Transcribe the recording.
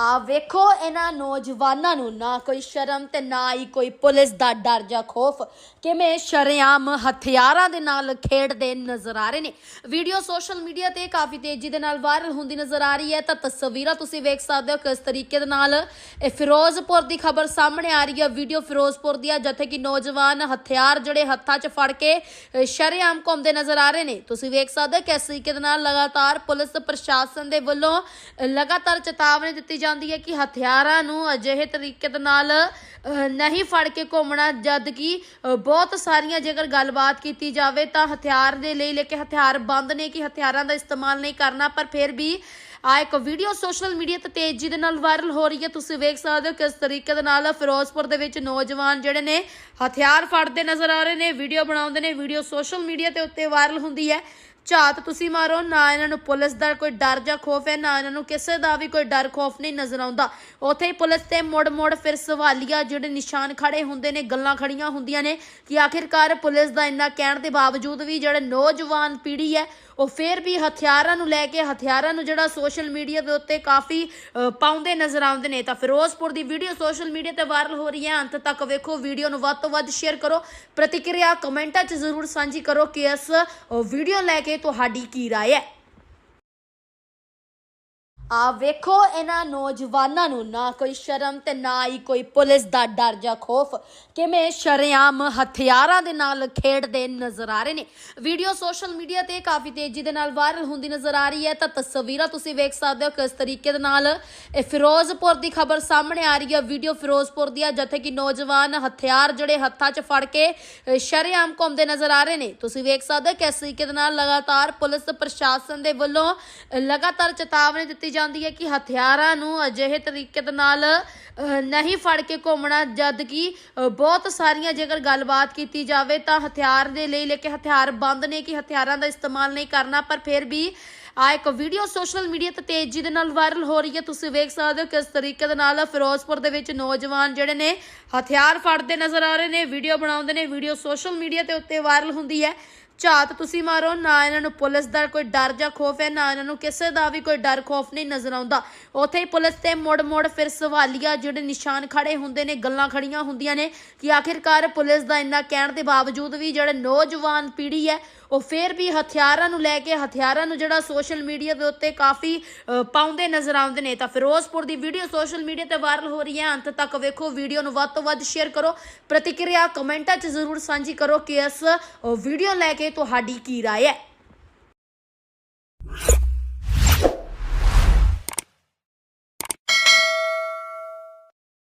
ਆ ਵੇਖੋ ਇਹਨਾਂ ਨੌਜਵਾਨਾਂ ਨੂੰ ਨਾ ਕੋਈ ਸ਼ਰਮ ਤੇ ਨਾ ਹੀ ਕੋਈ ਪੁਲਿਸ ਦਾ ਡਰ ਜਾਂ ਖੋਫ। ਕਿਵੇਂ ਸ਼ਰੇਆਮ ਹਥਿਆਰਾਂ ਦੇ ਨਾਲ ਖੇਡਦੇ ਨਜ਼ਰ ਆ ਰਹੇ ਨੇ। ਵੀਡੀਓ ਸੋਸ਼ਲ ਮੀਡੀਆ ਤੇ ਕਾਫੀ ਤੇਜ਼ੀ ਦੇ ਨਾਲ ਵਾਇਰਲ ਹੁੰਦੀ ਨਜ਼ਰ ਆ ਰਹੀ ਹੈ। ਤਾਂ ਤਸਵੀਰਾਂ ਤੁਸੀਂ ਵੇਖ ਸਕਦੇ ਹੋ ਕਿਸ ਤਰੀਕੇ ਦੇ ਨਾਲ ਇਹ ਫਿਰੋਜ਼ਪੁਰ ਦੀ ਖਬਰ ਸਾਹਮਣੇ ਆ ਰਹੀ ਹੈ। ਵੀਡੀਓ ਫਿਰੋਜ਼ਪੁਰ ਦੀ ਹੈ ਜਿੱਥੇ ਕਿ ਨੌਜਵਾਨ ਹਥਿਆਰ ਜਿਹੜੇ ਹੱਥਾਂ 'ਚ ਫੜ ਕੇ ਅ, ਸ਼ਰੇਆਮ ਘੁੰਮਦੇ ਨਜ਼ਰ ਆ ਰਹੇ ਨੇ। ਤੁਸੀਂ ਵੇਖ ਸਕਦੇ ਹੋ ਕਿਸ ਤਰੀਕੇ ਦੇ ਨਾਲ ਲਗਾਤਾਰ ਪੁਲਿਸ ਪ੍ਰਸ਼ਾਸਨ ਦੇ ਵੱਲੋਂ ਲਗਾਤਾਰ ਚੇਤਾਵਨੀ ਦਿੱਤੀ ਜਾਂਦੀ ਹੈ ਕਿ ਹਥਿਆਰਾਂ ਨੂੰ ਅਜਿਹੇ ਤਰੀਕੇ ਦੇ ਨਾਲ ਅ, ਨਹੀਂ ਫੜ ਕੇ ਘੁੰਮਣਾ ਜਦ ਕਿ ਬਹੁਤ ਸਾਰੀਆਂ ਜੇਕਰ ਗੱਲਬਾਤ ਕੀਤੀ ਜਾਵੇ ਤਾਂ ਹਥਿਆਰ ਦੇ ਲਈ ਲੈ ਕੇ ਹਥਿਆਰ ਬੰਦ ਨੇ ਕਿ ਹਥਿਆਰਾਂ ਦਾ ਇਸਤੇਮਾਲ ਨਹੀਂ ਕਰਨਾ ਪਰ ਫਿਰ ਵੀ ਆ ਇੱਕ ਵੀਡੀਓ ਸੋਸ਼ਲ ਮੀਡੀਆ ਤੇ ਤੇਜ਼ੀ ਦੇ ਨਾਲ ਵਾਇਰਲ ਹੋ ਰਹੀ ਹੈ। ਤੁਸੀਂ ਵੇਖ ਸਕਦੇ ਹੋ ਕਿਸ ਤਰੀਕੇ ਦੇ ਨਾਲ ਫਿਰੋਜ਼ਪੁਰ ਦੇ ਵਿੱਚ ਨੌਜਵਾਨ ਜਿਹੜੇ ਨੇ ਹਥਿਆਰ ਫੜਦੇ ਨਜ਼ਰ ਆ ਰਹੇ ਨੇ ਵੀਡੀਓ ਬਣਾਉਂਦੇ ਨੇ ਵੀਡੀਓ ਸੋਸ਼ਲ ਮੀਡੀਆ ਤੇ ਉੱਤੇ ਵਾਇਰਲ ਹੁੰਦੀ ਹੈ। ਝਾਤ ਤੁਸੀਂ ਮਾਰੋ, ਨਾ ਇਹਨਾਂ ਨੂੰ ਪੁਲਿਸ ਦਾ ਕੋਈ ਡਰ ਜਾਂ ਖੋਫ ਹੈ, ਨਾ ਇਹਨਾਂ ਨੂੰ ਕਿਸੇ ਦਾ ਵੀ ਕੋਈ ਡਰ, ਖੋਫ ਨਹੀਂ ਨਜ਼ਰ ਆਉਂਦਾ। ਉੱਥੇ ਹੀ ਪੁਲਿਸ ਤੇ ਮੁੜ ਮੁੜ ਫਿਰ ਸਵਾਲੀਆ ਜਿਹੜੇ ਨਿਸ਼ਾਨ ਖੜੇ ਹੁੰਦੇ ਨੇ, ਗੱਲਾਂ ਖੜੀਆਂ ਹੁੰਦੀਆਂ ਨੇ ਕਿ ਆਖਿਰਕਾਰ ਪੁਲਿਸ ਦਾ ਇੰਨਾ ਕਹਿਣ ਦੇ ਬਾਵਜੂਦ ਵੀ ਜਿਹੜੇ ਨੌਜਵਾਨ ਪੀੜ੍ਹੀ ਹੈ, ਉਹ ਫਿਰ ਵੀ ਹਥਿਆਰਾਂ ਨੂੰ ਲੈ ਕੇ, ਹਥਿਆਰਾਂ ਨੂੰ ਜਿਹੜਾ ਸੋਸ਼ਲ ਮੀਡੀਆ ਦੇ ਉੱਤੇ ਕਾਫੀ ਪਾਉਂਦੇ ਨਜ਼ਰ ਆਉਂਦੇ ਨੇ। ਤਾਂ ਫਿਰੋਜ਼ਪੁਰ ਦੀ ਵੀਡੀਓ ਸੋਸ਼ਲ ਮੀਡੀਆ ਤੇ ਵਾਇਰਲ ਹੋ ਰਹੀ ਹੈ। ਅੰਤ ਤੱਕ ਵੇਖੋ, ਵੀਡੀਓ ਨੂੰ ਵੱਧ ਤੋਂ ਵੱਧ ਸ਼ੇਅਰ ਕਰੋ। ਪ੍ਰਤੀਕਿਰਿਆ ਕਮੈਂਟਾਂ 'ਚ ਜ਼ਰੂਰ ਸਾਂਝੀ ਕਰੋ ਕਿ ਇਸ ਵੀਡੀਓ ਲੈ ਕੇ ਤੁਹਾਡੀ ਕੀ رائے ਹੈ ਆ ਵੇਖੋ ਇਹਨਾਂ ਨੌਜਵਾਨਾਂ ਨੂੰ ਨਾ ਕੋਈ ਸ਼ਰਮ ਤੇ ਨਾ ਹੀ ਕੋਈ ਪੁਲਿਸ ਦਾ ਡਰ ਜਾਂ ਖੋਫ। ਕਿਵੇਂ ਸ਼ਰੇਆਮ ਹਥਿਆਰਾਂ ਦੇ ਨਾਲ ਖੇਡਦੇ ਨਜ਼ਰ ਆ ਰਹੇ ਨੇ। ਵੀਡੀਓ ਸੋਸ਼ਲ ਮੀਡੀਆ ਤੇ ਕਾਫੀ ਤੇਜ਼ੀ ਦੇ ਨਾਲ ਵਾਇਰਲ ਹੁੰਦੀ ਨਜ਼ਰ ਆ ਰਹੀ ਹੈ। ਤਾਂ ਤਸਵੀਰਾਂ ਤੁਸੀਂ ਵੇਖ ਸਕਦੇ ਹੋ ਕਿਸ ਤਰੀਕੇ ਦੇ ਨਾਲ ਇਹ ਫਿਰੋਜ਼ਪੁਰ ਦੀ ਖਬਰ ਸਾਹਮਣੇ ਆ ਰਹੀ ਹੈ। ਵੀਡੀਓ ਫਿਰੋਜ਼ਪੁਰ ਦੀ ਹੈ ਜਿੱਥੇ ਕਿ ਨੌਜਵਾਨ ਹਥਿਆਰ ਜਿਹੜੇ ਹੱਥਾਂ 'ਚ ਫੜ ਕੇ ਅ, ਸ਼ਰੇਆਮ ਘੁੰਮਦੇ ਨਜ਼ਰ ਆ ਰਹੇ ਨੇ। ਤੁਸੀਂ ਵੇਖ ਸਕਦੇ ਹੋ ਕਿਸ ਤਰੀਕੇ ਦੇ ਨਾਲ ਲਗਾਤਾਰ ਪੁਲਿਸ ਪ੍ਰਸ਼ਾਸਨ ਦੇ ਵੱਲੋਂ ਲਗਾਤਾਰ ਚੇਤਾਵਨੀ ਦਿੱਤੀ ਜਾ ਜਾਂਦੀ ਹੈ ਕਿ ਹਥਿਆਰਾਂ ਨੂੰ ਅਜਿਹੇ ਤਰੀਕੇ ਦੇ ਨਾਲ ਨਹੀਂ ਫੜ ਕੇ ਘੁੰਮਣਾ, ਜਦ ਕਿ ਬਹੁਤ ਸਾਰੀਆਂ ਜੇਕਰ ਗੱਲਬਾਤ ਕੀਤੀ ਜਾਵੇ ਤਾਂ ਹਥਿਆਰ ਦੇ ਲਈ ਲੈ ਕੇ ਹਥਿਆਰ ਬੰਦ ਨੇ ਕਿ ਹਥਿਆਰਾਂ ਦਾ ਇਸਤੇਮਾਲ ਨਹੀਂ ਕਰਨਾ, ਪਰ ਫਿਰ ਵੀ ਆ ਇੱਕ ਵੀਡੀਓ ਸੋਸ਼ਲ ਮੀਡੀਆ ਤੇ ਤੇਜ਼ੀ ਦੇ ਨਾਲ ਵਾਇਰਲ ਹੋ ਰਹੀ ਹੈ। ਤੁਸੀਂ ਵੇਖ ਸਕਦੇ ਹੋ ਕਿਸ ਤਰੀਕੇ ਦੇ ਨਾਲ ਫਿਰੋਜ਼ਪੁਰ ਦੇ ਵਿੱਚ ਨੌਜਵਾਨ ਜਿਹੜੇ ਨੇ ਹਥਿਆਰ ਫੜਦੇ ਨਜ਼ਰ ਆ ਰਹੇ ਨੇ ਵੀਡੀਓ ਬਣਾਉਂਦੇ ਨੇ ਵੀਡੀਓ ਸੋਸ਼ਲ ਮੀਡੀਆ ਤੇ ਉੱਤੇ ਵਾਇਰਲ ਹੁੰਦੀ ਹੈ। ਝਾਤ ਤੁਸੀਂ ਮਾਰੋ, ਨਾ ਇਹਨਾਂ ਨੂੰ ਪੁਲਿਸ ਦਾ ਕੋਈ ਡਰ ਜਾਂ ਖੋਫ ਹੈ, ਨਾ ਇਹਨਾਂ ਨੂੰ ਕਿਸੇ ਦਾ ਵੀ ਕੋਈ ਡਰ, ਖੋਫ ਨਹੀਂ ਨਜ਼ਰ ਆਉਂਦਾ। ਉੱਥੇ ਹੀ ਪੁਲਿਸ ਤੇ ਮੁੜ ਮੁੜ ਫਿਰ ਸਵਾਲੀਆ ਜਿਹੜੇ ਨਿਸ਼ਾਨ ਖੜੇ ਹੁੰਦੇ ਨੇ, ਗੱਲਾਂ ਖੜੀਆਂ ਹੁੰਦੀਆਂ ਨੇ ਕਿ ਆਖਿਰਕਾਰ ਪੁਲਿਸ ਦਾ ਇੰਨਾ ਕਹਿਣ ਦੇ ਬਾਵਜੂਦ ਵੀ ਜਿਹੜੇ ਨੌਜਵਾਨ ਪੀੜ੍ਹੀ ਹੈ, ਉਹ ਫਿਰ ਵੀ ਹਥਿਆਰਾਂ ਨੂੰ ਲੈ ਕੇ, ਹਥਿਆਰਾਂ ਨੂੰ ਜਿਹੜਾ ਸੋਸ਼ਲ ਮੀਡੀਆ ਦੇ ਉੱਤੇ ਕਾਫੀ ਪਾਉਂਦੇ ਨਜ਼ਰ ਆਉਂਦੇ ਨੇ। ਤਾਂ ਫਿਰੋਜ਼ਪੁਰ ਦੀ ਵੀਡੀਓ ਸੋਸ਼ਲ ਮੀਡੀਆ ਤੇ ਵਾਇਰਲ ਹੋ ਰਹੀ ਹੈ। ਅੰਤ ਤੱਕ ਵੇਖੋ, ਵੀਡੀਓ ਨੂੰ ਵੱਧ ਤੋਂ ਵੱਧ ਸ਼ੇਅਰ ਕਰੋ। ਪ੍ਰਤੀਕਿਰਿਆ ਕਮੈਂਟਾਂ 'ਚ ਜ਼ਰੂਰ ਸਾਂਝੀ ਕਰੋ ਕਿ ਇਸ ਵੀਡੀਓ ਲੈ ਕੇ ਤੁਹਾਡੀ ਕੀ رائے ਹੈ